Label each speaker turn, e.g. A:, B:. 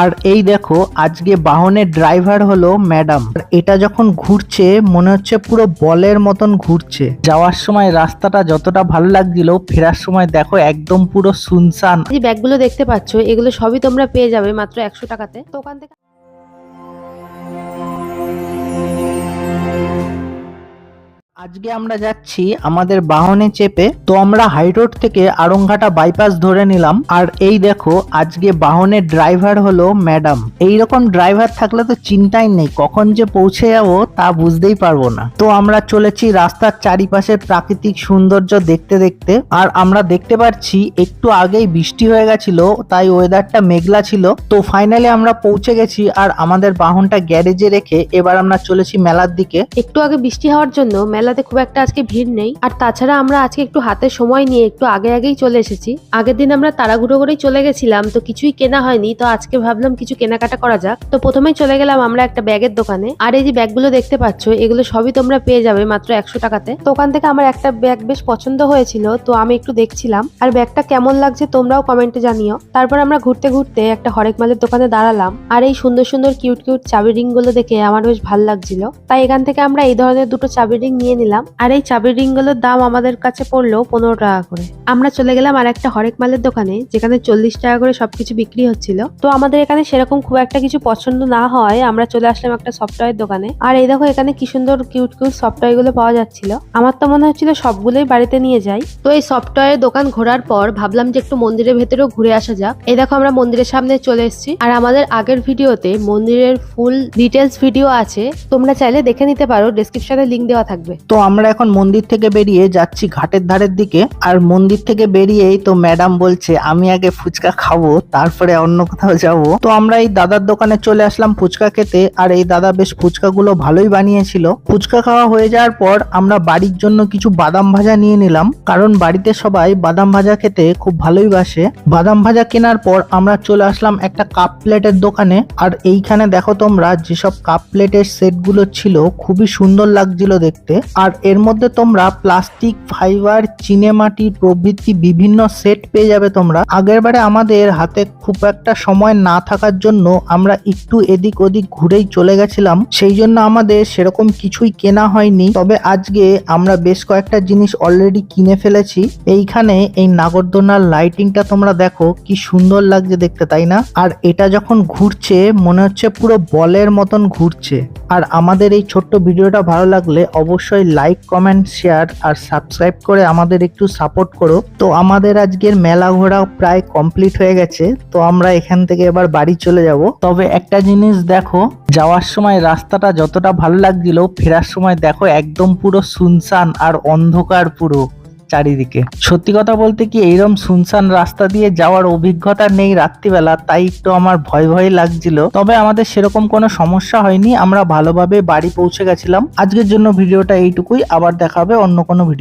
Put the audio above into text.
A: আর এই দেখো, আজকে বাহনের ড্রাইভার হলো ম্যাডাম এটা যখন ঘুরছে, মনে হচ্ছে পুরো বলের মতন ঘুরছে। যাওয়ার সময় রাস্তাটা যতটা ভালো লাগছিল, ফেরার সময় দেখো একদম পুরো সুনসান
B: যে ব্যাগগুলো দেখতে পাচ্ছ, এগুলো সবই তোমরা পেয়ে যাবে মাত্র একশো টাকাতে। দোকান থেকে
A: আজকে আমরা যাচ্ছি আমাদের বাহনে চেপে। তো আমরা হাই রোড থেকে আরংঘাটা বাইপাস ধরে নিলাম। আর এই দেখো, আজকে বাহনের ড্রাইভার হলো ম্যাডাম এই রকম ড্রাইভার থাকলে তো চিন্তাই নেই, কখন যে পৌঁছে যাব তা বুঝতেই পারব না। তো আমরা চলেছি রাস্তার চারিপাশের প্রাকৃতিক সৌন্দর্য দেখতে দেখতে। আর আমরা দেখতে পাচ্ছি একটু আগেই বৃষ্টি হয়ে গেছিল, তাই ওয়েদারটা মেঘলা ছিল। তো ফাইনালি আমরা পৌঁছে গেছি, আর আমাদের বাহনটা গ্যারেজে রেখে এবার আমরা চলেছি মেলার দিকে।
B: একটু আগে বৃষ্টি হওয়ার জন্য মেলাতে খুব একটা আজকে ভিড় নেই। আর তাছাড়া আমরা আজকে একটু হাতে সময় নিয়ে একটু আগে আগেই চলে এসেছি। আগের দিন আমরা তাড়াহুড়ো করেই চলে গেছিলাম, তো কিছুই কেনা হয়নি। তো আজকে ভাবলাম কিছু কেনাকাটা করা যাক। তো প্রথমেই চলে গেলাম আমরা একটা ব্যাগের দোকানে। আর এই যে ব্যাগগুলো দেখতে পাচ্ছ, এগুলো সবই তোমরা পেয়ে যাবে মাত্র একশো টাকাতে। ওখান থেকে আমার একটা ব্যাগ বেশ পছন্দ হয়েছিল, তো আমি একটু দেখছিলাম। আর ব্যাগটা কেমন লাগছে তোমরাও কমেন্টে জানিও। তারপর আমরা ঘুরতে ঘুরতে একটা হরেক মালের দোকানে দাঁড়ালাম। আর এই সুন্দর সুন্দর কিউট কিউট চাবি রিংগুলো দেখে আমার বেশ ভালো লাগছিল। তাই এখান থেকে আমরা এই ধরনের দুটো চাবি রিং নিয়ে নিলাম আর এই চাবির রিংগুলোর দাম আমাদের কাছে পড়ল পনেরো টাকা করে। আমরা চলে গেলাম আর একটা হরেক মালের দোকানে, যেখানে চল্লিশ টাকা করে সবকিছু বিক্রি হচ্ছিল। তো আমাদের এখানে সেরকম খুব একটা কিছু পছন্দ না হয় আমরা চলে আসলাম একটা সফটওয়্যার দোকানে। আর এই দেখো এখানে কি সুন্দর কিউট কিউট সফটওয়্যারগুলো পাওয়া যাচ্ছিল। আমার তো মনে হচ্ছিল সবগুলোই বাড়িতে নিয়ে যাই। তো এই সফটওয়্যার দোকান ঘোরার পর ভাবলাম যে একটু মন্দিরের ভেতরেও ঘুরে আসা যাক। এই দেখো আমরা মন্দিরের সামনে চলে এসেছি। আর আমাদের আগের ভিডিওতে মন্দিরের ফুল ডিটেলস ভিডিও আছে, তোমরা চাইলে দেখে নিতে পারো ডেসক্রিপশনে লিংক দেওয়া থাকবে।
A: তো আমরা এখন মন্দির থেকে বেরিয়ে যাচ্ছি ঘাটের ধারের দিকে। আর মন্দির থেকে বেরিয়েই তো ম্যাডাম বলছে, আমি আগে ফুচকা খাব, তারপরে অন্য কোথাও যাব। তো আমরা এই দাদার দোকানে চলে আসলাম ফুচকা খেতে। আর এই দাদা বেশ ফুচকাগুলো ভালোই বানিয়েছিল। ফুচকা খাওয়া হয়ে যাওয়ার পর আমরা বাড়ির জন্য কিছু বাদাম ভাজা নিয়ে নিলাম। কারণ বাড়িতে সবাই বাদাম ভাজা খেতে খুব ভালোই বাসে। বাদাম ভাজা কেনার পর আমরা চলে আসলাম একটা কাপ প্লেটের দোকানে। আর এইখানে দেখো তোমরা, যেসব কাপ প্লেটের সেটগুলো ছিল, খুবই সুন্দর লাগছিল দেখতে। আর এর মধ্যে তোমরা প্লাস্টিক ফাইবার চিনেমাটি প্রভৃতি বিভিন্ন সেট পেয়ে যাবে তোমরা। আগেরবারে আমাদের হাতে খুব একটা সময় না থাকার জন্য আমরা একটু এদিক ওদিক ঘুরেই চলে গেছিলাম। সেই জন্য আমাদের সেরকম কিছুই কেনা হয়নি। তবে আজকে আমরা বেশ কয়েকটা জিনিস অলরেডি কিনে ফেলেছি। এইখানে এই নাগরদোনার লাইটিংটা তোমরা দেখো, কি সুন্দর লাগছে দেখতে, তাই না? আর এটা যখন ঘুরছে, মনে হচ্ছে পুরো বলের মতন ঘুরছে। আর আমাদের এই ছোট্ট ভিডিওটা ভালো লাগলে অবশ্যই লাইক কমেন্ট শেয়ার আর সাবস্ক্রাইব করে আমাদের একটু সাপোর্ট করো। তো আমাদের আজকের মেলা ঘোরা প্রায় কমপ্লিট হয়ে গেছে। তো আমরা এখান থেকে এবার বাড়ি চলে যাব। তবে একটা জিনিস দেখো, যাওয়ার সময় রাস্তাটা যতটা ভালো লাগছিল, ফেরার সময় দেখো একদম পুরো সুনসান আর অন্ধকার পুরো। চারিদিকে। সত্যি কথা বলতে কি এইরকম সুনসান রাস্তা দিয়ে যাওয়ার অভিজ্ঞতা নেই রাত্রিবেলা, তাই একটু আমার ভয় ভয় লাগছিল। তবে আমাদের সেরকম কোনো সমস্যা হয়নি, আমরা ভালোভাবে বাড়ি পৌঁছে গেছিলাম। আজকের জন্য ভিডিওটা এইটুকুই, আবার দেখাবে অন্য কোনো ভিডিও